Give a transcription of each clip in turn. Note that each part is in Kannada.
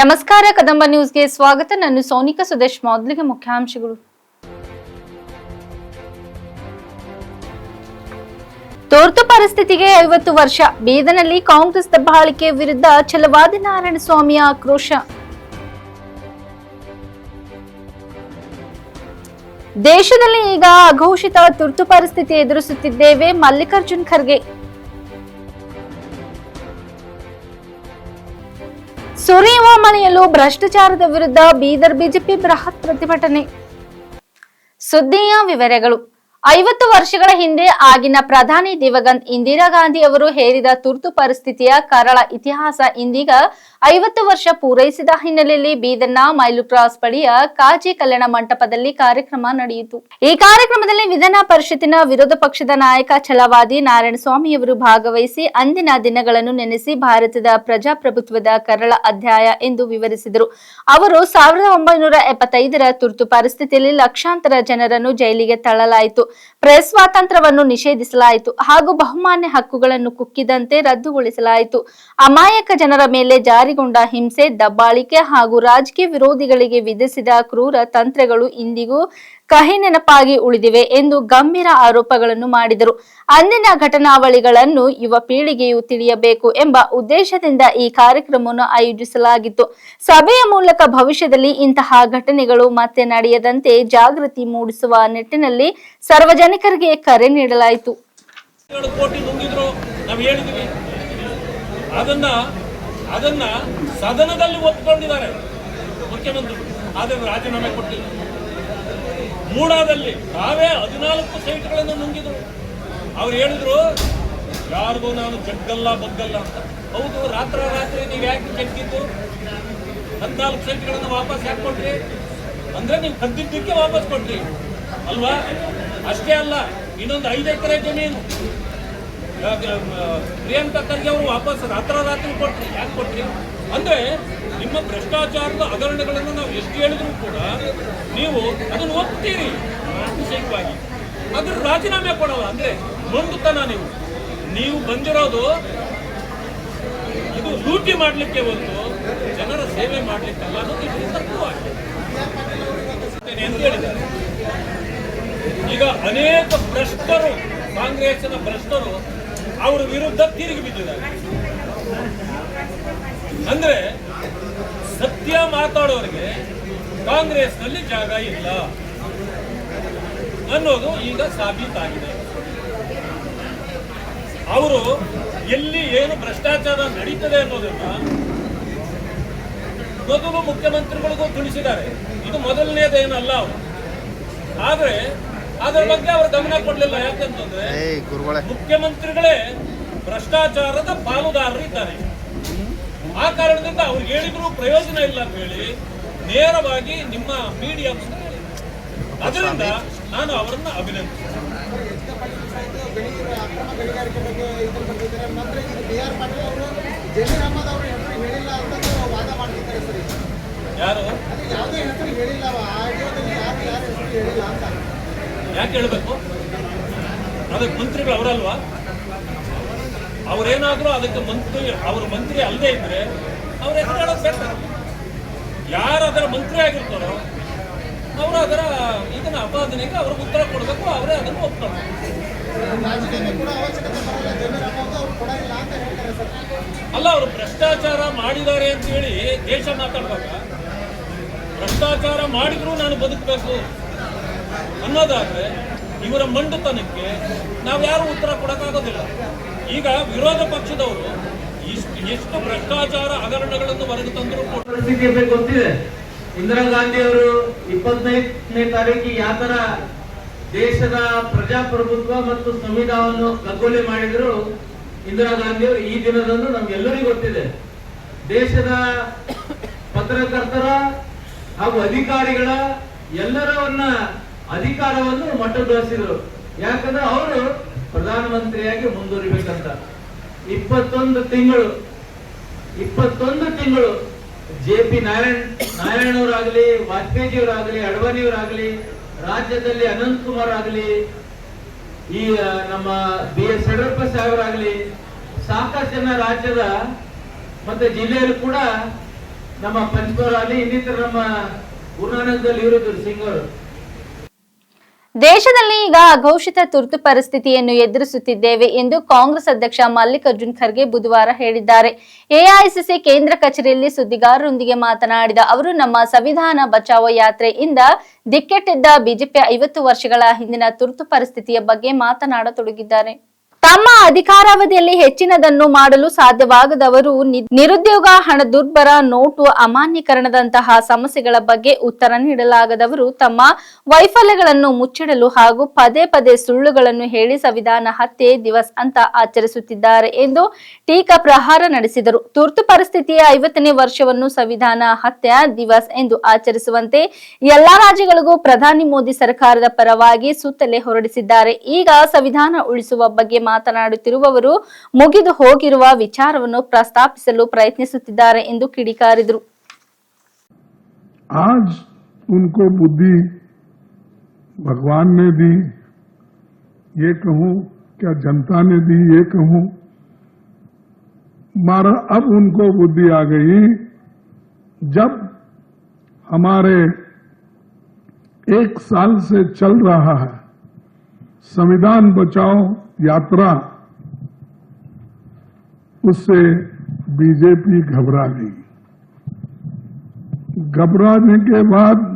ನಮಸ್ಕಾರ, ಕದಂಬ ನ್ಯೂಸ್ಗೆ ಸ್ವಾಗತ. ನಾನು ಸೋನಿಕಾ ಸುದೇಶ್, ಮೊದಲಿಗೆ ಮುಖ್ಯಾಂಶಗಳು. ತುರ್ತು ಪರಿಸ್ಥಿತಿಗೆ ಐವತ್ತು ವರ್ಷ. ಬೀದನಲ್ಲಿ ಕಾಂಗ್ರೆಸ್ ದಬ್ಬಾಳಿಕೆ ವಿರುದ್ಧ ಛಲವಾದ ನಾರಾಯಣ ಸ್ವಾಮಿ ಆಕ್ರೋಶ. ದೇಶದಲ್ಲಿ ಈಗ ಅಘೋಷಿತ ತುರ್ತು ಪರಿಸ್ಥಿತಿ ಎದುರಿಸುತ್ತಿದ್ದೇವೆ ಮಲ್ಲಿಕಾರ್ಜುನ್ ಖರ್ಗೆ. ಸುರಿಯುವ ಮನೆಯಲ್ಲೂ ಭ್ರಷ್ಟಾಚಾರದ ವಿರುದ್ಧ ಬೀದರ್ ಬಿಜೆಪಿ ಬೃಹತ್ ಪ್ರತಿಭಟನೆ. ಸುದ್ದಿಯ ವಿವರಗಳು. ಐವತ್ತು ವರ್ಷಗಳ ಹಿಂದೆ ಆಗಿನ ಪ್ರಧಾನಿ ದಿವಂಗತ್ ಇಂದಿರಾ ಗಾಂಧಿ ಅವರು ಹೇರಿದ ತುರ್ತು ಪರಿಸ್ಥಿತಿಯ ಕರಳ ಇತಿಹಾಸ ಇಂದೀಗ ಐವತ್ತು ವರ್ಷ ಪೂರೈಸಿದ ಹಿನ್ನೆಲೆಯಲ್ಲಿ ಬೀದರ್ನ ಮೈಲು ಕ್ರಾಸ್ ಬಳಿಯ ಕಾಜಿ ಕಲ್ಯಾಣ ಮಂಟಪದಲ್ಲಿ ಕಾರ್ಯಕ್ರಮ ನಡೆಯಿತು. ಈ ಕಾರ್ಯಕ್ರಮದಲ್ಲಿ ವಿಧಾನ ಪರಿಷತ್ತಿನ ವಿರೋಧ ಪಕ್ಷದ ನಾಯಕ ಛಲವಾದಿ ನಾರಾಯಣ ಸ್ವಾಮಿಯವರು ಭಾಗವಹಿಸಿ ಅಂದಿನ ದಿನಗಳನ್ನು ನೆನೆಸಿ ಭಾರತದ ಪ್ರಜಾಪ್ರಭುತ್ವದ ಕರಳ ಅಧ್ಯಾಯ ಎಂದು ವಿವರಿಸಿದರು. ಅವರು ಸಾವಿರದ ಒಂಬೈನೂರ ಎಪ್ಪತ್ತೈದರ ತುರ್ತು ಪರಿಸ್ಥಿತಿಯಲ್ಲಿ ಲಕ್ಷಾಂತರ ಜನರನ್ನು ಜೈಲಿಗೆ ತಳ್ಳಲಾಯಿತು. ಪ್ರೆಸ್ ಸ್ವಾತಂತ್ರ್ಯವನ್ನು ನಿಷೇಧಿಸಲಾಯಿತು. ಹಾಗೂ ಬಹುಮಾನ್ಯ ಹಕ್ಕುಗಳನ್ನು ಕುಕ್ಕಿದಂತೆ ರದ್ದುಗೊಳಿಸಲಾಯಿತು. ಅಮಾಯಕ ಜನರ ಮೇಲೆ ಜಾರಿಗೊಂಡ ಹಿಂಸೆ, ದಬ್ಬಾಳಿಕೆ ಹಾಗೂ ರಾಜಕೀಯ ವಿರೋಧಿಗಳಿಗೆ ವಿಧಿಸಿದ ಕ್ರೂರ ತಂತ್ರಗಳು ಇಂದಿಗೂ ಕಹಿ ನೆನಪಾಗಿ ಉಳಿದಿವೆ ಎಂದು ಗಂಭೀರ ಆರೋಪಗಳನ್ನು ಮಾಡಿದರು. ಅಂದಿನ ಘಟನಾವಳಿಗಳನ್ನು ಯುವ ಪೀಳಿಗೆಯು ತಿಳಿಯಬೇಕು ಎಂಬ ಉದ್ದೇಶದಿಂದ ಈ ಕಾರ್ಯಕ್ರಮವನ್ನು ಆಯೋಜಿಸಲಾಗಿತ್ತು. ಸಭೆಯ ಮೂಲಕ ಭವಿಷ್ಯದಲ್ಲಿ ಇಂತಹ ಘಟನೆಗಳು ಮತ್ತೆ ನಡೆಯದಂತೆ ಜಾಗೃತಿ ಮೂಡಿಸುವ ನಿಟ್ಟಿನಲ್ಲಿ ಸಾರ್ವಜನಿಕರಿಗೆ ಕರೆ ನೀಡಲಾಯಿತು. ಅದನ್ನ ಅದನ್ನ ಸದನದಲ್ಲಿ ಒಪ್ಕೊಂಡಿದ್ದಾರೆ ಮುಖ್ಯಮಂತ್ರಿಗಳು ಆದರೆ ರಾಜೀನಾಮೆ ಕೊಟ್ಟಿಲ್ಲ. ಮೂಡಾದಲ್ಲಿ ತಾವೇ ಹದಿನಾಲ್ಕು ಸೈಟ್ಗಳನ್ನು ನುಂಗಿದ್ರು. ಅವ್ರು ಹೇಳಿದ್ರು, ಯಾರಿಗೂ ನಾನು ಜಗ್ಗಲ್ಲ, ಬಗ್ಗಲ್ಲ ಅಂತ. ಹೌದು, ರಾತ್ರ ರಾತ್ರಿ ನೀವು ಯಾಕೆ ಜಗ್ಗಿದ್ದು? ಹದಿನಾಲ್ಕು ಸೈಟ್ಗಳನ್ನು ವಾಪಸ್ ಯಾಕೆ ಕೊಟ್ರಿ? ಅಂದ್ರೆ ನೀವು ಕದ್ದಿದ್ದಕ್ಕೆ ವಾಪಸ್ ಕೊಟ್ರಿ. ಅಲ್ವಾ? ಅಷ್ಟೇ ಅಲ್ಲ, ಇನ್ನೊಂದು ಐದು ಎಕರೆ ಜಮೀನು. ಪ್ರಿಯಾಂಕಾ ಖರ್ಗೆ ಅವರು ವಾಪಸ್ ರಾತ್ರೋರಾತ್ರಿ ಕೊಟ್ರಿ, ಯಾಕೆ ಕೊಟ್ರಿ? ಅಂದ್ರೆ ನಿಮ್ಮ ಭ್ರಷ್ಟಾಚಾರದ ಹಗರಣಗಳನ್ನು ನಾವು ಎಷ್ಟು ಹೇಳಿದ್ರು ಕೂಡ ನೀವು ಅದನ್ನು ಒಪ್ತೀರಿ. ಮಾನಸಿಕವಾಗಿ ಅದ್ರ ರಾಜೀನಾಮೆ ಕೊಡಲ್ಲ, ಅಂದ್ರೆ ನೊಂದುತನ ನೀವು. ನೀವು ಬಂದಿರೋದು ಇದು ಲೂಟಿ ಮಾಡಲಿಕ್ಕೆ ಒಂದು, ಜನರ ಸೇವೆ ಮಾಡ್ಲಿಕ್ಕಲ್ಲ ಅನ್ನೋದು ಇಲ್ಲಿ ತಪ್ಪುವಾಗಿದೆ ಎಂದು ಹೇಳಿದ್ದಾರೆ. ಈಗ ಅನೇಕ ಭ್ರಷ್ಟರು ಕಾಂಗ್ರೆಸ್ನ ಭ್ರಷ್ಟರು ಅವರ ವಿರುದ್ಧ ತಿರುಗಿ ಬಿದ್ದಿದ್ದಾರೆ. ಅಂದ್ರೆ ಸತ್ಯ ಮಾತಾಡೋರಿಗೆ ಕಾಂಗ್ರೆಸ್ನಲ್ಲಿ ಜಾಗ ಇಲ್ಲ ಅನ್ನೋದು ಈಗ ಸಾಬೀತಾಗಿದೆ. ಅವರು ಎಲ್ಲಿ ಏನು ಭ್ರಷ್ಟಾಚಾರ ನಡೀತದೆ ಅನ್ನೋದನ್ನ ಮೊದಲು ಮುಖ್ಯಮಂತ್ರಿಗಳಿಗೂ ತಿಳಿಸಿದ್ದಾರೆ. ಇದು ಮೊದಲನೇದೇನಲ್ಲ ಅವರು. ಆದ್ರೆ ಅದರ ಬಗ್ಗೆ ಅವರು ಗಮನ ಕೊಡ್ಲಿಲ್ಲ ಯಾಕಂತಂದ್ರೆ ಏಯ್ ಗುರುಗಳೇ ಮುಖ್ಯಮಂತ್ರಿಗಳೇ ಭ್ರಷ್ಟಾಚಾರದ ಪಾಲುದಾರರು ಇದ್ದಾರೆ ಆ ಕಾರಣದಿಂದ ಅವ್ರು ಹೇಳಿದ್ರು ಪ್ರಯೋಜನ ಇಲ್ಲ ಅಂತ ಹೇಳಿ ನೇರವಾಗಿ ನಿಮ್ಮ ಮೀಡಿಯಾ ಅದರಿಂದ ನಾನು ಅವರನ್ನ ಅಭಿನಂದಿಸ್ತೇನೆ ಯಾರು ಯಾವುದೇ ಹೇಳಿಲ್ಲ ಅಂತ ಹೇಳಿಲ್ಲ ಯಾಕೆ ಹೇಳಬೇಕು? ಅದಕ್ಕೆ ಮಂತ್ರಿಗಳು ಅವರಲ್ವಾ? ಅವರೇನಾದರೂ ಅದಕ್ಕೆ ಮಂತ್ರಿ ಅವ್ರ ಮಂತ್ರಿ ಅಲ್ಲದೆ ಇದ್ರೆ ಅವ್ರ ಹೆಸರು ಹೇಳೋದು ಬೇಡ ಯಾರು ಅದರ ಮಂತ್ರಿ ಆಗಿರ್ತಾರೋ ಅವರು ಅದರ ಇದನ್ನ ಅಪಾದನೆಗೆ ಅವ್ರಿಗೆ ಉತ್ತರ ಕೊಡಬೇಕು ಅವರೇ ಅದನ್ನು ಒಪ್ತಾರೆ. ಅಲ್ಲ ಅವರು ಭ್ರಷ್ಟಾಚಾರ ಮಾಡಿದ್ದಾರೆ ಅಂತ ಹೇಳಿ ದೇಶ ಮಾತಾಡುವಾಗ ಭ್ರಷ್ಟಾಚಾರ ಮಾಡಿದ್ರು ನಾನು ಬದುಕಬೇಕು. ಅನ್ನೋದಾದ್ರೆ ಇವರ ಮಂಡುತನಕ್ಕೆ ನಾವು ಯಾರು ಉತ್ತರ ಕೊಡಕ್ಕಾಗೋದಿಲ್ಲ. ಈಗ ವಿರೋಧ ಪಕ್ಷದವರು ಇಷ್ಟು, ಎಷ್ಟು ಭ್ರಷ್ಟಾಚಾರ ಹಗರಣಗಳನ್ನು ಹೊರಗೆ ತಂದರೂ ಗೊತ್ತಿದೆ. ಇಂದಿರಾ ಗಾಂಧಿ ಅವರು ಇಪ್ಪತ್ತೈದನೇ ತಾರೀಕು ಯಾವ ತರ ದೇಶದ ಪ್ರಜಾಪ್ರಭುತ್ವ ಮತ್ತು ಸಂವಿಧಾನವನ್ನು ಕಗ್ಗೊಲೆ ಮಾಡಿದ್ರು ಇಂದಿರಾ ಗಾಂಧಿ ಅವರು ಈ ದಿನದಂದು ನಮ್ಗೆಲ್ಲರಿಗೂ ಗೊತ್ತಿದೆ. ದೇಶದ ಪತ್ರಕರ್ತರ ಹಾಗೂ ಅಧಿಕಾರಿಗಳ ಎಲ್ಲರವನ್ನ ಅಧಿಕಾರವನ್ನು ಮಟ್ಟಗೊಳಿಸಿದ್ರು ಯಾಕಂದ್ರೆ ಅವರು ಪ್ರಧಾನಮಂತ್ರಿಯಾಗಿ ಮುಂದುವರಿಬೇಕಂತ. ಇಪ್ಪತ್ತೊಂದು ತಿಂಗಳು ಇಪ್ಪತ್ತೊಂದು ತಿಂಗಳು ಜೆ ಪಿ ನಾರಾಯಣ್ ನಾರಾಯಣವರಾಗಲಿ ವಾಜಪೇಯಿಯವರಾಗಲಿ ಅಡ್ವಾಣಿಯವರಾಗಲಿ, ರಾಜ್ಯದಲ್ಲಿ ಅನಂತ್ ಕುಮಾರ್ ಆಗಲಿ ಈ ನಮ್ಮ ಬಿ ಎಸ್ ಯಡಿಯೂರಪ್ಪ ಸಾಹೇಬರಾಗಲಿ ಸಾಕಷ್ಟು ಜನ ರಾಜ್ಯದ ಮತ್ತೆ ಜಿಲ್ಲೆಯಲ್ಲೂ ಕೂಡ ನಮ್ಮ ಪಂಚಕೋರ ಅಲ್ಲಿ ಇನ್ನಿತರ ನಮ್ಮ ಗುರುನಾನಕದಲ್ಲಿ ಇವರಿದ್ರು ಸಿಂಗ್ ಅವರು. ದೇಶದಲ್ಲಿ ಈಗ ಅಘೋಷಿತ ತುರ್ತು ಪರಿಸ್ಥಿತಿಯನ್ನು ಎದುರಿಸುತ್ತಿದ್ದೇವೆ ಎಂದು ಕಾಂಗ್ರೆಸ್ ಅಧ್ಯಕ್ಷ ಮಲ್ಲಿಕಾರ್ಜುನ್ ಖರ್ಗೆ ಬುಧವಾರ ಹೇಳಿದ್ದಾರೆ. ಎಐಸಿಸಿ ಕೇಂದ್ರ ಕಚೇರಿಯಲ್ಲಿ ಸುದ್ದಿಗಾರರೊಂದಿಗೆ ಮಾತನಾಡಿದ ಅವರು, ನಮ್ಮ ಸಂವಿಧಾನ ಬಚಾವೋ ಯಾತ್ರೆಯಿಂದ ದಿಕ್ಕೆಟ್ಟಿದ್ದ ಬಿಜೆಪಿ ಐವತ್ತು ವರ್ಷಗಳ ಹಿಂದಿನ ತುರ್ತು ಪರಿಸ್ಥಿತಿಯ ಬಗ್ಗೆ ಮಾತನಾಡತೊಡಗಿದ್ದಾರೆ. ತಮ್ಮ ಅಧಿಕಾರಾವಧಿಯಲ್ಲಿ ಹೆಚ್ಚಿನದನ್ನು ಮಾಡಲು ಸಾಧ್ಯವಾಗದವರು ನಿರುದ್ಯೋಗ ಹಣ ದುರ್ಬರ ನೋಟು ಅಮಾನ್ಯೀಕರಣದಂತಹ ಸಮಸ್ಯೆಗಳ ಬಗ್ಗೆ ಉತ್ತರ ನೀಡಲಾಗದವರು ತಮ್ಮ ವೈಫಲ್ಯಗಳನ್ನು ಮುಚ್ಚಿಡಲು ಹಾಗೂ ಪದೇ ಪದೇ ಸುಳ್ಳುಗಳನ್ನು ಹೇಳಿ ಸಂವಿಧಾನ ಹತ್ಯೆ ದಿವಸ್ ಅಂತ ಆಚರಿಸುತ್ತಿದ್ದಾರೆ ಎಂದು ಟೀಕಾ ಪ್ರಹಾರ ನಡೆಸಿದರು. ತುರ್ತು ಪರಿಸ್ಥಿತಿಯ ಐವತ್ತನೇ ವರ್ಷವನ್ನು ಸಂವಿಧಾನ ಹತ್ಯೆ ದಿವಸ್ ಎಂದು ಆಚರಿಸುವಂತೆ ಎಲ್ಲಾ ರಾಜ್ಯಗಳಿಗೂ ಪ್ರಧಾನಿ ಮೋದಿ ಸರ್ಕಾರದ ಪರವಾಗಿ ಸುತ್ತಲೆ ಹೊರಡಿಸಿದ್ದಾರೆ. ಈಗ ಸಂವಿಧಾನ ಉಳಿಸುವ ಬಗ್ಗೆ ಮಾತನಾಡುತ್ತಿರುವವರು ಮುಗಿದು ಹೋಗಿರುವ ವಿಚಾರವನ್ನು ಪ್ರಸ್ತಾಪಿಸಲು ಪ್ರಯತ್ನಿಸುತ್ತಿದ್ದಾರೆ ಎಂದು ಕಿಡಿಕಾರಿದರು आज उनको बुद्धि भगवान ने दी ये कहूं क्या जनता ने दी ये कहूं मारा अब उनको बुद्धि आ गई जब हमारे एक साल से चल रहा है संविधान बचाओ यात्रा, उससे बीजेपी घबरा गई। घबराने के बाद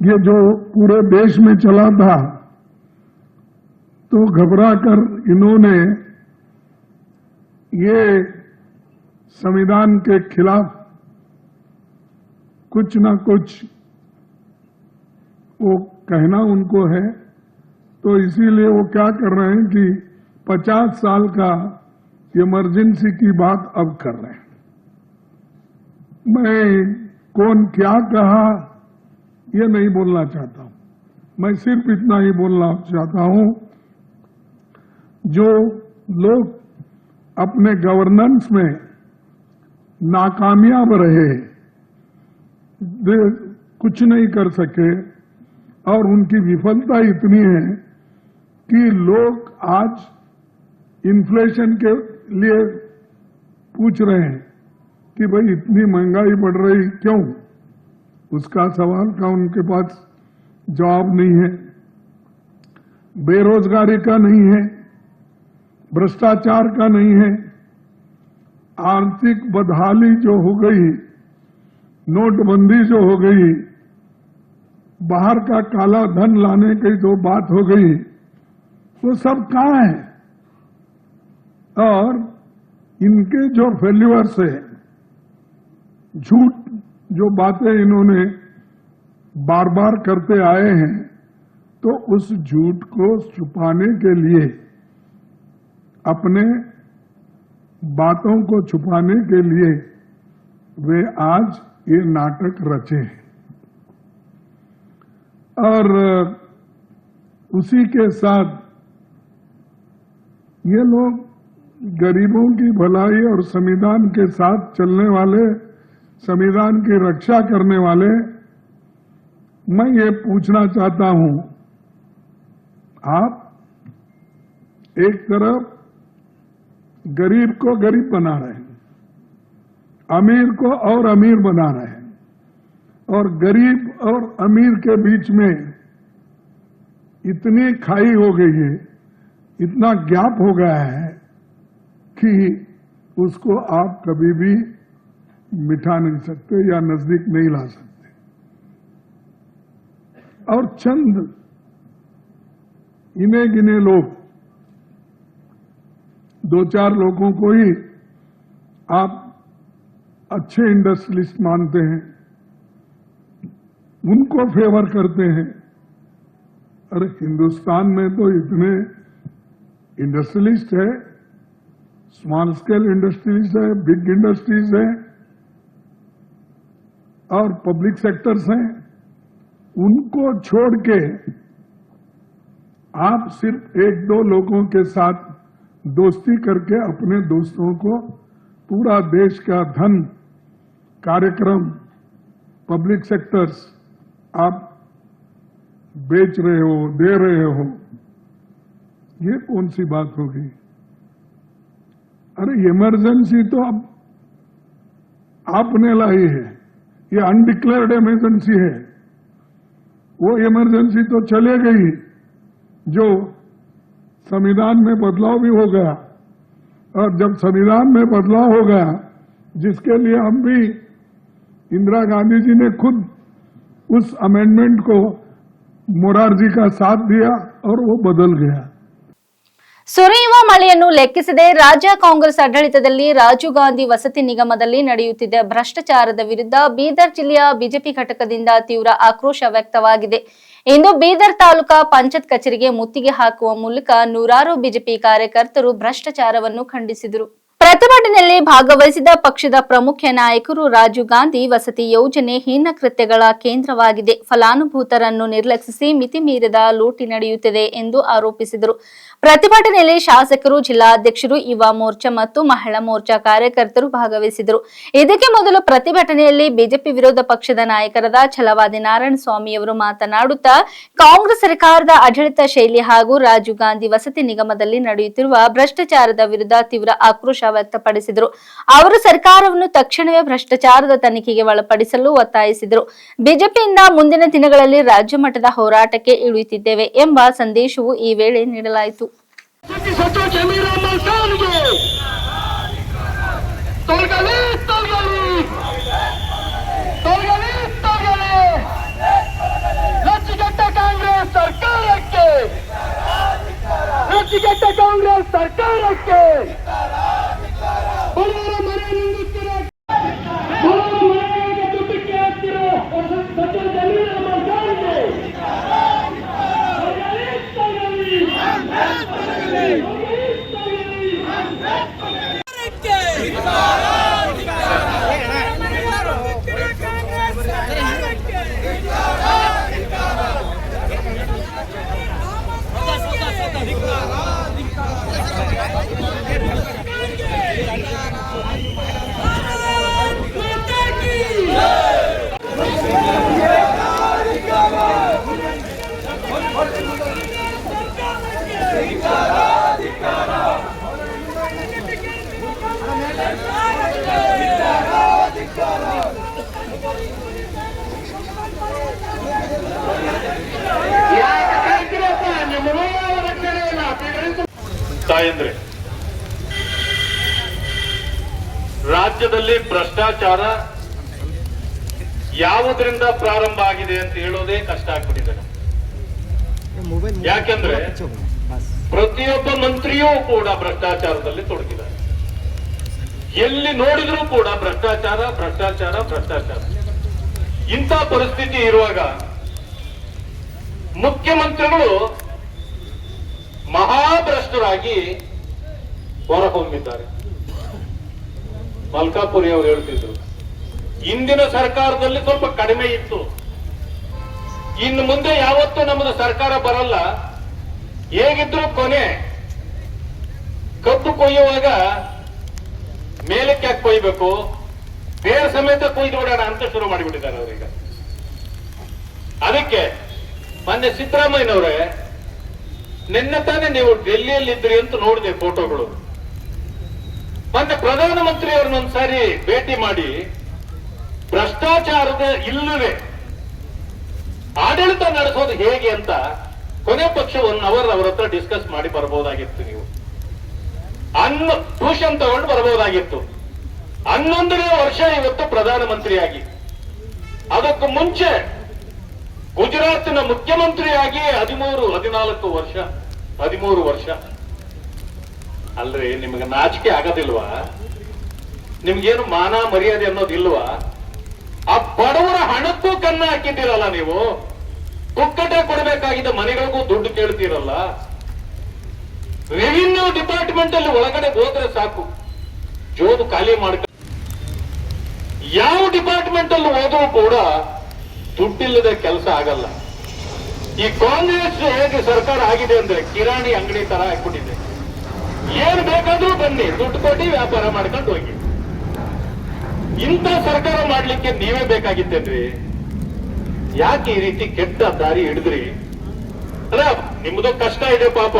ये जो पूरे देश में चला था तो घबरा कर इन्होंने ये संविधान के खिलाफ कुछ ना कुछ वो कहना उनको है। तो इसीलिए वो क्या कर रहे हैं कि 50 साल का इमरजेंसी की बात अब कर रहे हैं। मैं कौन क्या कहा, ये नहीं बोलना चाहता हूँ। मैं सिर्फ़ इतना ही बोलना चाहता हूँ, जो लोग अपने गवर्नेंस में नाकामयाब रहे कुछ नहीं कर सके और उनकी विफलता इतनी है कि लोग आज इन्फ्लेशन के लिए पूछ रहे हैं कि भाई इतनी महँगाई बढ़ रही क्यों? उसका सवाल का उनके पास जवाब नहीं है। बेरोजगारी का नहीं है, भ्रष्टाचार का नहीं है, आर्थिक बदहाली जो हो गई, नोटबंदी जो हो गई, बाहर का काला धन लाने की जो बात हो गई वो सब कहाँ है? और इनके जो फेल्यूअर्स है, झूठ जो बातें इन्होंने बार बार करते आए हैं तो उस झूठ को छुपाने के लिए, अपने बातों को छुपाने के लिए वे आज ये नाटक रचे और उसी के साथ ये लोग गरीबों की भलाई और संविधान के साथ चलने वाले, संविधान की रक्षा करने वाले, मैं ये पूछना चाहता हूँ, आप एक तरफ़ गरीब को गरीब बना रहे हैं, अमीर को और अमीर बना रहे हैं, और गरीब और अमीर के बीच में इतनी खाई हो गई है इतना ज्ञाप हो गया है कि उसको आप कभी भी मिटा नहीं सकते या नज़दीक नहीं ला सकते। और चंद, इने गिने लोग, दो चार लोगों को ही आप अच्छे इंडस्ट्रियलिस्ट मानते हैं, उनको फेवर करते हैं। अरे हिंदुस्तान में तो इतने इंडस्ट्रियलिस्ट है स्मॉल स्केल इंडस्ट्रीज़ है बिग इंडस्ट्रीज़ है, और पब्लिक सेक्टर्स हैं, उनको छोड़ के आप सिर्फ़ एक दो लोगों के साथ दोस्ती करके अपने दोस्तों को पूरा देश का धन, कार्यक्रम पब्लिक सेक्टर्स आप बेच रहे हो, दे रहे हो। ये कौन सी बात होगी अरे इमरजेंसी तो अब आपने लाई है। ये अनडिक्लेयर्ड इमरजेंसी है। वो इमरजेंसी तो चले गई, जो संविधान में बदलाव भी हो गया। और जब संविधान में बदलाव हो गया, जिसके लिए हम भी इंदिरा गांधी जी ने खुद उस अमेंडमेंट को मोरारजी का साथ दिया और वो बदल गया। ಸುರಿಯುವ ಮಳೆಯನ್ನು ಲೆಕ್ಕಿಸದೆ ರಾಜ್ಯ ಕಾಂಗ್ರೆಸ್ ಆಡಳಿತದಲ್ಲಿ ರಾಜೀವ್ ಗಾಂಧಿ ವಸತಿ ನಿಗಮದಲ್ಲಿ ನಡೆಯುತ್ತಿದ್ದ ಭ್ರಷ್ಟಾಚಾರದ ವಿರುದ್ಧ ಬೀದರ್ ಜಿಲ್ಲೆಯ ಬಿಜೆಪಿ ಘಟಕದಿಂದ ತೀವ್ರ ಆಕ್ರೋಶ ವ್ಯಕ್ತವಾಗಿದೆ. ಇಂದು ಬೀದರ್ ತಾಲೂಕಾ ಪಂಚಾಯತ್ ಕಚೇರಿಗೆ ಮುತ್ತಿಗೆ ಹಾಕುವ ಮೂಲಕ ನೂರಾರು ಬಿಜೆಪಿ ಕಾರ್ಯಕರ್ತರು ಭ್ರಷ್ಟಾಚಾರವನ್ನು ಖಂಡಿಸಿದರು. ಪ್ರತಿಭಟನೆಯಲ್ಲಿ ಭಾಗವಹಿಸಿದ ಪಕ್ಷದ ಪ್ರಮುಖ ನಾಯಕರು ರಾಜೀವ್ ಗಾಂಧಿ ವಸತಿ ಯೋಜನೆ ಹೀನ ಕೃತ್ಯಗಳ ಕೇಂದ್ರವಾಗಿದೆ. ಫಲಾನುಭೂತರನ್ನು ನಿರ್ಲಕ್ಷಿಸಿ ಮಿತಿ ಮೀರಿದ ಲೂಟಿ ನಡೆಯುತ್ತಿದೆ ಎಂದು ಆರೋಪಿಸಿದರು. ಪ್ರತಿಭಟನೆಯಲ್ಲಿ ಶಾಸಕರು, ಜಿಲ್ಲಾಧ್ಯಕ್ಷರು, ಯುವ ಮೋರ್ಚಾ ಮತ್ತು ಮಹಿಳಾ ಮೋರ್ಚಾ ಕಾರ್ಯಕರ್ತರು ಭಾಗವಹಿಸಿದರು ಇದಕ್ಕೆ ಮೊದಲು ಪ್ರತಿಭಟನೆಯಲ್ಲಿ ಬಿಜೆಪಿ ವಿರೋಧ ಪಕ್ಷದ ನಾಯಕರಾದ ಛಲವಾದಿ ನಾರಾಯಣ ಸ್ವಾಮಿಯವರು ಮಾತನಾಡುತ್ತಾ, ಕಾಂಗ್ರೆಸ್ ಸರ್ಕಾರದ ಆಡಳಿತ ಶೈಲಿ ಹಾಗೂ ರಾಜೀವ್ ಗಾಂಧಿ ವಸತಿ ನಿಗಮದಲ್ಲಿ ನಡೆಯುತ್ತಿರುವ ಭ್ರಷ್ಟಾಚಾರದ ವಿರುದ್ಧ ತೀವ್ರ ಆಕ್ರೋಶ ವ್ಯಕ್ತಪಡಿಸಿದರು. ಅವರು ಸರ್ಕಾರವನ್ನು ತಕ್ಷಣವೇ ಭ್ರಷ್ಟಾಚಾರದ ತನಿಖೆಗೆ ಒಳಪಡಿಸಲು ಒತ್ತಾಯಿಸಿದರು. ಬಿಜೆಪಿಯಿಂದ ಮುಂದಿನ ದಿನಗಳಲ್ಲಿ ರಾಜ್ಯ ಮಟ್ಟದ ಹೋರಾಟಕ್ಕೆ ಇಳಿಯುತ್ತಿದ್ದೇವೆ ಎಂಬ ಸಂದೇಶವು ಈ ವೇಳೆ ನೀಡಲಾಯಿತು. ಸಚಿವ ಜಮೀರ್ ಅಹಮದ್ ಖಾನ್ಗೆ ತೊಲಗಲಿ ತೊಲಗಲಿ ತೊಲಗಲಿ ತೊಲಗಲಿ ರಚ್ಚಿಗೆಟ್ಟ ಕಾಂಗ್ರೆಸ್ ಸರ್ಕಾರಕ್ಕೆ ರಚ್ಚಿಗೆಟ್ಟ ಕಾಂಗ್ರೆಸ್ ಸರ್ಕಾರಕ್ಕೆ ತಾಯಂದ್ರೆ, ರಾಜ್ಯದಲ್ಲಿ ಭ್ರಷ್ಟಾಚಾರ ಯಾವುದರಿಂದ ಪ್ರಾರಂಭ ಆಗಿದೆ ಅಂತ ಹೇಳೋದೇ ಕಷ್ಟ ಆಗ್ಬಿಟ್ಟಿದ್ದಾರೆ. ಯಾಕೆಂದ್ರೆ ಪ್ರತಿಯೊಬ್ಬ ಮಂತ್ರಿಯೂ ಕೂಡ ಭ್ರಷ್ಟಾಚಾರದಲ್ಲಿ ತೊಡಗಿದ್ದಾರೆ ಎಲ್ಲಿ ನೋಡಿದ್ರೂ ಕೂಡ ಭ್ರಷ್ಟಾಚಾರ ಭ್ರಷ್ಟಾಚಾರ ಭ್ರಷ್ಟಾಚಾರ ಇಂಥ ಪರಿಸ್ಥಿತಿ ಇರುವಾಗ ಮುಖ್ಯಮಂತ್ರಿಗಳು ಮಹಾಭ್ರಷ್ಟರಾಗಿ ಹೊರಹೊಮ್ಮಿದ್ದಾರೆ. ಮಲ್ಕಾಪುರಿ ಅವರು ಹೇಳ್ತಿದ್ರು, ಇಂದಿನ ಸರ್ಕಾರದಲ್ಲಿ ಸ್ವಲ್ಪ ಕಡಿಮೆ ಇತ್ತು. ಇನ್ನು ಮುಂದೆ ಯಾವತ್ತೂ ನಮ್ಮದು ಸರ್ಕಾರ ಬರಲ್ಲ. ಹೇಗಿದ್ರು ಕೊನೆ, ಕಬ್ಬು ಕೊಯ್ಯುವಾಗ ಮೇಲಕ್ಕೆ ಯಾಕೆ ಕೊಯ್ಬೇಕು? ಬೇರೆ ಸಮೇತ ಕೊಯ್ದು ಬಿಡೋಣ ಅಂತ ಶುರು ಮಾಡಿಬಿಟ್ಟಿದ್ದಾರೆ ಅವರೀಗ. ಅದಕ್ಕೆ, ಮೊನ್ನೆ ಸಿದ್ದರಾಮಯ್ಯನವರೇ ನಿನ್ನೆ ತಾನೇ ನೀವು ಡೆಲ್ಲಿಯಲ್ಲಿ ಇದ್ರಿ ಅಂತ ನೋಡಿದೆ ಫೋಟೋಗಳು. ಮತ್ತೆ ಪ್ರಧಾನಮಂತ್ರಿ ಅವ್ರನ್ನೊಂದ್ಸಾರಿ ಭೇಟಿ ಮಾಡಿ, ಭ್ರಷ್ಟಾಚಾರದ ಇಲ್ಲವೇ ಆಡಳಿತ ನಡೆಸೋದು ಹೇಗೆ ಅಂತ ಕೊನೆ ಪಕ್ಷ ಒನ್ ಅವರ್ ಅವರ ಹತ್ರ ಡಿಸ್ಕಸ್ ಮಾಡಿ ಬರ್ಬೋದಾಗಿತ್ತು ನೀವು. ಅನ್ನ ಟ್ಯೂಷನ್ ತಗೊಂಡು ಬರ್ಬೋದಾಗಿತ್ತು. ಹನ್ನೊಂದನೇ ವರ್ಷ ಇವತ್ತು ಪ್ರಧಾನಮಂತ್ರಿಯಾಗಿ. ಅದಕ್ಕೂ ಮುಂಚೆ ಗುಜರಾತಿನ ಮುಖ್ಯಮಂತ್ರಿಯಾಗಿ ಹದಿಮೂರು, ಹದಿನಾಲ್ಕು ವರ್ಷ, ಹದಿಮೂರು ವರ್ಷ. ಅಲ್ರಿ, ನಿಮಗೆ ನಾಚಿಕೆ ಆಗೋದಿಲ್ವಾ? ನಿಮ್ಗೇನು ಮಾನ ಮರ್ಯಾದೆ ಅನ್ನೋದಿಲ್ವಾ ಆ ಬಡವರ ಹಣಕ್ಕೂ ಕನ್ನ ಹಾಕಿದ್ದೀರಲ್ಲ ನೀವು? ಕುಕ್ಕಟೆ ಕೊಡಬೇಕಾಗಿದ್ದ ಮನೆಗಳಿಗೂ ದುಡ್ಡು ಕೇಳ್ತೀರಲ್ಲ? ರೆವಿನ್ಯೂ ಡಿಪಾರ್ಟ್ಮೆಂಟ್ ಅಲ್ಲಿ ಒಳಗಡೆ ಹೋದ್ರೆ ಸಾಕು. ಜೋಬು ಖಾಲಿ ಮಾಡ್ಕ ಯಾವ ಡಿಪಾರ್ಟ್ಮೆಂಟ್ ಅಲ್ಲಿ ಹೋದ್ರೂ ಕೂಡ ದುಡ್ಡಿಲ್ಲದೆ ಕೆಲಸ ಆಗಲ್ಲ. ಈ ಕಾಂಗ್ರೆಸ್ ಹೇಗೆ ಸರ್ಕಾರ ಆಗಿದೆ ಅಂದ್ರೆ ಕಿರಾಣಿ ಅಂಗಡಿ ತರ ಹಾಕ್ಬಿಟ್ಟಿದೆ ಏನ್ ಬೇಕಾದ್ರೂ ಬನ್ನಿ, ದುಡ್ಡು ಕೊಟ್ಟು ವ್ಯಾಪಾರ ಮಾಡ್ಕೊಂಡು ಹೋಗಿ. ಇಂಥ ಸರ್ಕಾರ ಮಾಡ್ಲಿಕ್ಕೆ ನೀವೇ ಬೇಕಾಗಿತ್ತೇನ್ರಿ ಯಾಕೆ ಈ ರೀತಿ ಕೆಟ್ಟ ದಾರಿ ಹಿಡಿದ್ರಿ? ಅಲ್ಲ, ನಿಮ್ದು ಕಷ್ಟ ಇದೆ ಪಾಪ.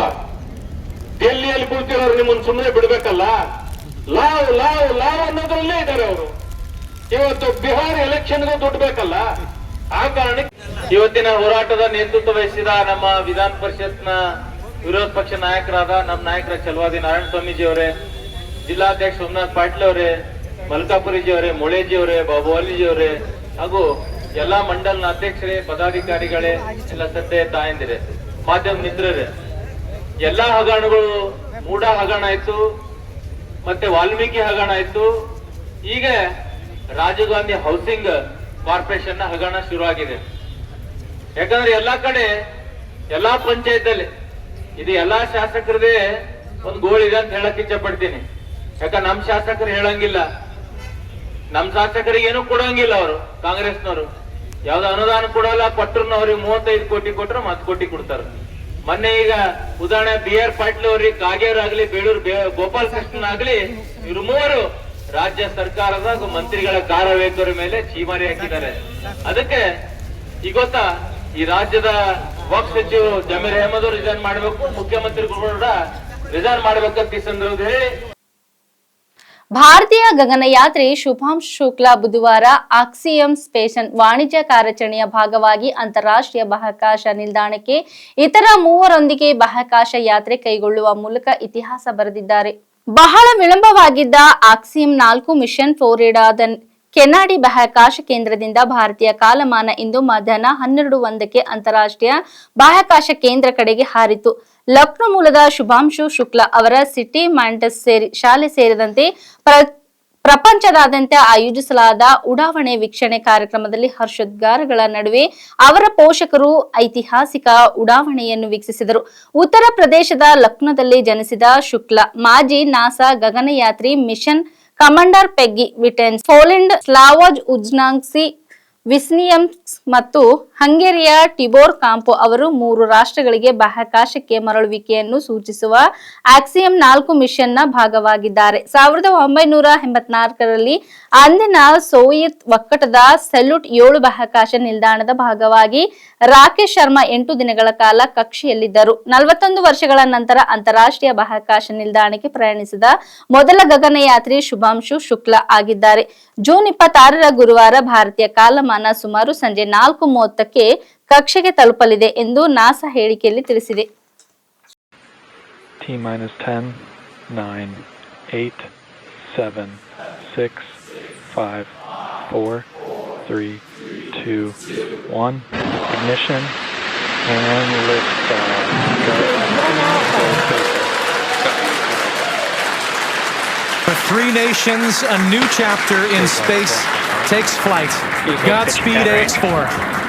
ಡೆಲ್ಲಿಯಲ್ಲಿ ಕುಳಿತಿರೋರು ನಿಮ್ಮನ್ನು ಸುಮ್ಮನೆ ಬಿಡ್ಬೇಕಲ್ಲ? ಲಾವ್ ಲಾವ್ ಲಾವ್ ಅನ್ನೋದ್ರಲ್ಲೇ ಇದ್ದಾರೆ ಅವರು. ಇವತ್ತು ಬಿಹಾರ್ ಎಲೆಕ್ಷನ್ಗೂ ದುಡ್ಡು ಬೇಕಲ್ಲ? ಆ ಕಾರಣಕ್ಕೆ ಇವತ್ತಿನ ಹೋರಾಟದ ನೇತೃತ್ವ ವಹಿಸಿದ ನಮ್ಮ ವಿಧಾನ ಪರಿಷತ್ನ ವಿರೋಧ ಪಕ್ಷ ನಾಯಕರಾದ ನಮ್ಮ ನಾಯಕರ ಚಲುವಾದಿ ನಾರಾಯಣ ಸ್ವಾಮೀಜಿ ಅವರೇ ಜಿಲ್ಲಾಧ್ಯಕ್ಷ ಸೋಮನಾಥ್ ಪಾಟೀಲ್ ಅವರೇ ಮಲ್ಕಾಪುರಿಜಿ ಅವರೇ ಮೊಳೆಜಿ ಅವರೇ ಬಾಬು ಅವರೇ ಹಾಗೂ ಎಲ್ಲಾ ಮಂಡಲ್ನ ಅಧ್ಯಕ್ಷರೇ, ಪದಾಧಿಕಾರಿಗಳೇ, ಎಲ್ಲ ಸದ್ದೆ ತಾಯಂದಿರೇ, ಮಾಧ್ಯಮ ಮಿತ್ರರೇ, ಎಲ್ಲಾ ಹಗರಣಗಳು ಮೂಡ ಹಗರಣ ಆಯ್ತು, ಮತ್ತೆ ವಾಲ್ಮೀಕಿ ಹಗರಣ ಆಯ್ತು. ಈಗ ರಾಜೀವ್ ಗಾಂಧಿ ಹೌಸಿಂಗ್ ಕಾರ್ಪೊರೇಷನ್ನ ಹಗರಣ ಶುರುವಾಗಿದೆ. ಯಾಕಂದ್ರೆ ಎಲ್ಲಾ ಕಡೆ, ಎಲ್ಲಾ ಪಂಚಾಯತ್ ಇದು ಎಲ್ಲಾ ಶಾಸಕರದೇ ಒಂದು ಗೋಳಿದೆ ಅಂತ ಹೇಳಕ್ ಇಚ್ಛೆ ಪಡ್ತೀನಿ ಯಾಕಂದ್ರೆ ನಮ್ ಶಾಸಕರು ಹೇಳಂಗಿಲ್ಲ. ನಮ್ ಶಾಸಕರಿಗೆ ಏನು ಕೊಡಂಗಿಲ್ಲ ಅವರು, ಕಾಂಗ್ರೆಸ್ನವರು. ಯಾವ್ದು ಅನುದಾನ ಕೊಡಲ್ಲ ಕೊಟ್ಟರು ಅವ್ರಿಗೆ ಮೂವತ್ತೈದು ಕೋಟಿ ಕೊಟ್ರು ಹತ್ತು ಕೋಟಿ ಕೊಡ್ತಾರ. ಮೊನ್ನೆ ಈಗ ಉದಾಹರಣೆ ಬಿ ಆರ್ ಪಾಟೀಲ್ ಅವ್ರಿಗೆ ಕಾಗೇರ್ ಆಗ್ಲಿ, ಬೇಳೂರು ಗೋಪಾಲ್ ಕೃಷ್ಣನ್ ಆಗ್ಲಿ, ಇವ್ರು ಮೂವರು ರಾಜ್ಯ ಸರ್ಕಾರದ ಹಾಗೂ ಮಂತ್ರಿಗಳ ಕಾರ್ಯವೇತರ ಮೇಲೆ ಚೀಮಾರಿ ಹಾಕಿದ್ದಾರೆ. ಅದಕ್ಕೆ ಈ ಗೊತ್ತಾ, ಈ ರಾಜ್ಯದ ಬಾಕ್ಸ್ ಸಚಿವರು ಜಮೀರ್ ಅಹಮದ್ ರಿಸೈನ್ ಮಾಡಬೇಕು ಮುಖ್ಯಮಂತ್ರಿಗಳು ಕೂಡ ರಿಸೈನ್ ಮಾಡಬೇಕು ಈ ಸಂದರ್ಭದಲ್ಲಿ ಹೇಳಿ. ಭಾರತೀಯ ಗಗನಯಾತ್ರಿ ಶುಭಾಂಶ್ ಶುಕ್ಲಾ ಬುಧವಾರ ಆಕ್ಸಿಯಂ ಸ್ಪೇಷನ್ ವಾಣಿಜ್ಯ ಕಾರ್ಯಾಚರಣೆಯ ಭಾಗವಾಗಿ ಅಂತಾರಾಷ್ಟ್ರೀಯ ಬಾಹ್ಯಾಕಾಶ ನಿಲ್ದಾಣಕ್ಕೆ ಇತರ ಮೂವರೊಂದಿಗೆ ಬಾಹ್ಯಾಕಾಶ ಯಾತ್ರೆ ಕೈಗೊಳ್ಳುವ ಮೂಲಕ ಇತಿಹಾಸ ಬರೆದಿದ್ದಾರೆ. ಬಹಳ ವಿಳಂಬವಾಗಿದ್ದ ಆಕ್ಸಿಯಂ ನಾಲ್ಕು ಮಿಷನ್ ಫ್ಲೋರಿಡಾದ ಕೆನಾಡಿ ಬಾಹ್ಯಾಕಾಶ ಕೇಂದ್ರದಿಂದ ಭಾರತೀಯ ಕಾಲಮಾನ ಇಂದು ಮಧ್ಯಾಹ್ನ ಹನ್ನೆರಡು ಒಂದಕ್ಕೆ ಅಂತಾರಾಷ್ಟ್ರೀಯ ಬಾಹ್ಯಾಕಾಶ ಕೇಂದ್ರ ಕಡೆಗೆ ಹಾರಿತು. ಲಕ್ನೋ ಮೂಲದ ಶುಭಾಂಶು ಶುಕ್ಲಾ ಅವರ ಸಿಟಿ ಮ್ಯಾಂಟಸ್ ಸೇರಿ ಶಾಲೆ ಸೇರಿದಂತೆ ಪ್ರಪಂಚದಾದ್ಯಂತ ಆಯೋಜಿಸಲಾದ ಉಡಾವಣೆ ವೀಕ್ಷಣೆ ಕಾರ್ಯಕ್ರಮದಲ್ಲಿ ಹರ್ಷೋದ್ಗಾರಗಳ ನಡುವೆ ಅವರ ಪೋಷಕರು ಐತಿಹಾಸಿಕ ಉಡಾವಣೆಯನ್ನು ವೀಕ್ಷಿಸಿದರು. ಉತ್ತರ ಪ್ರದೇಶದ ಲಕ್ನೋದಲ್ಲಿ ಜನಿಸಿದ ಶುಕ್ಲಾ, ಮಾಜಿ ನಾಸಾ ಗಗನಯಾತ್ರಿ ಮಿಷನ್ ಕಮಾಂಡರ್ ಪೆಗ್ಗಿ ವಿಟೆನ್ಸ್, ಪೋಲೆಂಡ್ ಸ್ಲಾವಜ್ ಉಜ್ನಾಂಗ್ಸಿ ವಿಸ್ನಿಯಮ್ಸ್ ಮತ್ತು ಹಂಗೇರಿಯ ಟಿಬೋರ್ ಕಾಂಪೋ ಅವರು ಮೂರು ರಾಷ್ಟ್ರಗಳಿಗೆ ಬಾಹ್ಯಾಕಾಶಕ್ಕೆ ಮರಳುವಿಕೆಯನ್ನು ಸೂಚಿಸುವ ಆಕ್ಸಿಯಂ ನಾಲ್ಕು ಮಿಷನ್ನ ಭಾಗವಾಗಿದ್ದಾರೆ. ಸಾವಿರದ ಒಂಬೈನೂರ ಎಂಬತ್ನಾಲ್ಕರಲ್ಲಿ ಅಂದಿನ ಸೋವಿಯತ್ ಒಕ್ಕಟದ ಸೆಲ್ಯೂಟ್ ಏಳು ಬಾಹ್ಯಾಕಾಶ ನಿಲ್ದಾಣದ ಭಾಗವಾಗಿ ರಾಕೇಶ್ ಶರ್ಮಾ ಎಂಟು ದಿನಗಳ ಕಾಲ ಕಕ್ಷೆಯಲ್ಲಿದ್ದರು. ನಲವತ್ತೊಂದು ವರ್ಷಗಳ ನಂತರ ಅಂತಾರಾಷ್ಟ್ರೀಯ ಬಾಹ್ಯಾಕಾಶ ನಿಲ್ದಾಣಕ್ಕೆ ಪ್ರಯಾಣಿಸಿದ ಮೊದಲ ಗಗನಯಾತ್ರಿ ಶುಭಾಂಶು ಶುಕ್ಲಾ ಆಗಿದ್ದಾರೆ. ಜೂನ್ ಇಪ್ಪತ್ತಾರರ ಗುರುವಾರ ಭಾರತೀಯ ಕಾಲಮಾನ ಸುಮಾರು ಸಂಜೆ ನಾಲ್ಕು ಮೂವತ್ತಕ್ಕೆ ಕಕ್ಷೆಗೆ ತಲುಪಲಿದೆ ಎಂದು ನಾಸಾ ಹೇಳಿಕೆಯಲ್ಲಿ ತಿಳಿಸಿದೆ T 10, 9, 8, 7, 6, 5, 4, 3, 2, 1. Ignition and lift For three nations, a new chapter in space takes flight. Godspeed, AX4.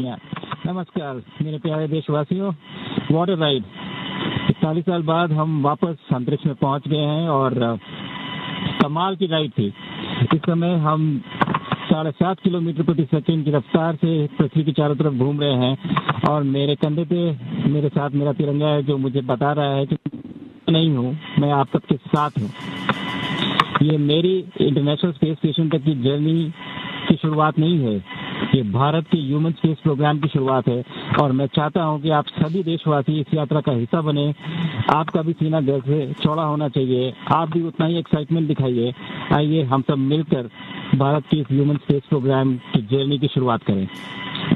नमस्कार, मेरे प्यारे देशवासियों वाटर राइड इकतालीस साल बाद हम वापस अंतरिक्ष में पहुँच गए हैं और, कमाल की राइड थी। इस समय हम साढ़े सात किलोमीटर प्रति सेकंड की रफ्तार से पृथ्वी के चारों तरफ़ घूम रहे हैं और मेरे कंधे पे, मेरे साथ मेरा तिरंगा है जो मुझे बता रहा है कि नहीं हूँ, मैं आप सबके साथ हूँ। ये मेरी इंटरनेशनल स्पेस स्टेशन तक की जर्नी की शुरुआत नहीं है। ये भारत के ह्यूमन स्पेस प्रोग्राम की शुरुआत है। और मैं चाहता हूँ कि आप सभी देशवासी इस यात्रा का हिस्सा बने। आपका भी सीना गर्व से चौड़ा होना चाहिए। आप भी उतना ही एक्साइटमेंट दिखाइए। आइए, हम सब मिलकर भारत के इस ह्यूमन स्पेस प्रोग्राम की जर्नी की शुरुआत करें।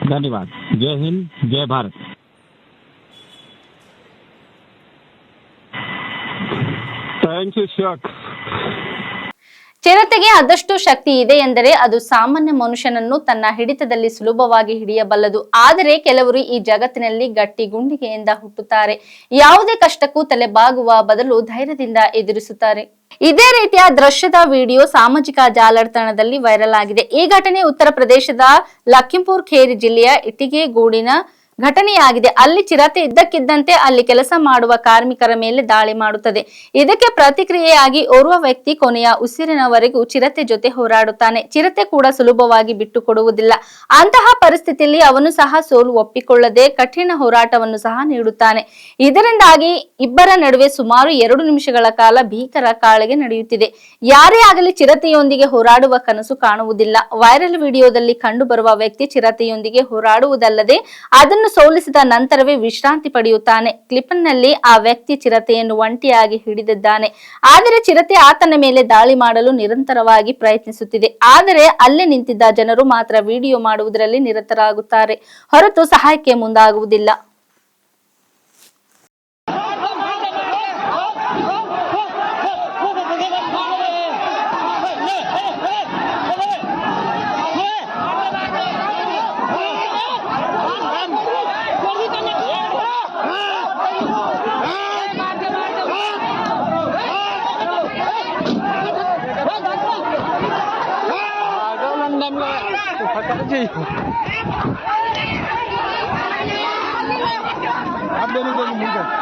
धन्यवाद। जय हिंद, जय भारत। थैंक यू शक ಚಿರತೆಗೆ ಆದಷ್ಟು ಶಕ್ತಿ ಇದೆ ಎಂದರೆ ಅದು ಸಾಮಾನ್ಯ ಮನುಷ್ಯನನ್ನು ತನ್ನ ಹಿಡಿತದಲ್ಲಿ ಸುಲಭವಾಗಿ ಹಿಡಿಯಬಲ್ಲದು. ಆದರೆ ಕೆಲವರು ಈ ಜಗತ್ತಿನಲ್ಲಿ ಗಟ್ಟಿ ಗುಂಡಿಗೆಯಿಂದ ಹುಟ್ಟುತ್ತಾರೆ. ಯಾವುದೇ ಕಷ್ಟಕ್ಕೂ ತಲೆಬಾಗುವ ಬದಲು ಧೈರ್ಯದಿಂದ ಎದುರಿಸುತ್ತಾರೆ. ಇದೇ ರೀತಿಯ ದೃಶ್ಯದ ವಿಡಿಯೋ ಸಾಮಾಜಿಕ ಜಾಲತಾಣದಲ್ಲಿ ವೈರಲ್ ಆಗಿದೆ. ಈ ಘಟನೆ ಉತ್ತರ ಪ್ರದೇಶದ ಲಖಿಂಪುರ್ ಖೇರಿ ಜಿಲ್ಲೆಯ ಇಟ್ಟಿಗೆಗೂಡಿನ ಘಟನೆಯಾಗಿದೆ. ಅಲ್ಲಿ ಚಿರತೆ ಇದ್ದಕ್ಕಿದ್ದಂತೆ ಅಲ್ಲಿ ಕೆಲಸ ಮಾಡುವ ಕಾರ್ಮಿಕರ ಮೇಲೆ ದಾಳಿ ಮಾಡುತ್ತದೆ. ಇದಕ್ಕೆ ಪ್ರತಿಕ್ರಿಯೆಯಾಗಿ ಓರ್ವ ವ್ಯಕ್ತಿ ಕೊನೆಯ ಉಸಿರಿನವರೆಗೂ ಚಿರತೆ ಜೊತೆ ಹೋರಾಡುತ್ತಾನೆ. ಚಿರತೆ ಕೂಡ ಸುಲಭವಾಗಿ ಬಿಟ್ಟುಕೊಡುವುದಿಲ್ಲ. ಅಂತಹ ಪರಿಸ್ಥಿತಿಯಲ್ಲಿ ಅವನು ಸಹ ಸೋಲು ಒಪ್ಪಿಕೊಳ್ಳದೆ ಕಠಿಣ ಹೋರಾಟವನ್ನು ಸಹ ನೀಡುತ್ತಾನೆ. ಇದರಿಂದಾಗಿ ಇಬ್ಬರ ನಡುವೆ ಸುಮಾರು ಎರಡು ನಿಮಿಷಗಳ ಕಾಲ ಭೀಕರ ಕಾಳಿಗೆ ನಡೆಯುತ್ತಿದೆ. ಯಾರೇ ಆಗಲಿ ಚಿರತೆಯೊಂದಿಗೆ ಹೋರಾಡುವ ಕನಸು ಕಾಣುವುದಿಲ್ಲ. ವೈರಲ್ ವಿಡಿಯೋದಲ್ಲಿ ಕಂಡುಬರುವ ವ್ಯಕ್ತಿ ಚಿರತೆಯೊಂದಿಗೆ ಹೋರಾಡುವುದಲ್ಲದೆ ಅದನ್ನು ಸೋಲಿಸಿದ ನಂತರವೇ ವಿಶ್ರಾಂತಿ ಪಡೆಯುತ್ತಾನೆ. ಕ್ಲಿಪನ್ನಲ್ಲಿ ಆ ವ್ಯಕ್ತಿ ಚಿರತೆಯನ್ನು ಒಂಟಿಯಾಗಿ ಹಿಡಿದಿದ್ದಾನೆ. ಆದರೆ ಚಿರತೆ ಆತನ ಮೇಲೆ ದಾಳಿ ಮಾಡಲು ನಿರಂತರವಾಗಿ ಪ್ರಯತ್ನಿಸುತ್ತಿದೆ. ಆದರೆ ಅಲ್ಲೇ ನಿಂತಿದ್ದ ಜನರು ಮಾತ್ರ ವಿಡಿಯೋ ಮಾಡುವುದರಲ್ಲಿ ನಿರತರಾಗುತ್ತಾರೆ. ಹೊರತು ಸಹಾಯಕ್ಕೆ ಮುಂದಾಗುವುದಿಲ್ಲ. 안 되는 거는 뭔가.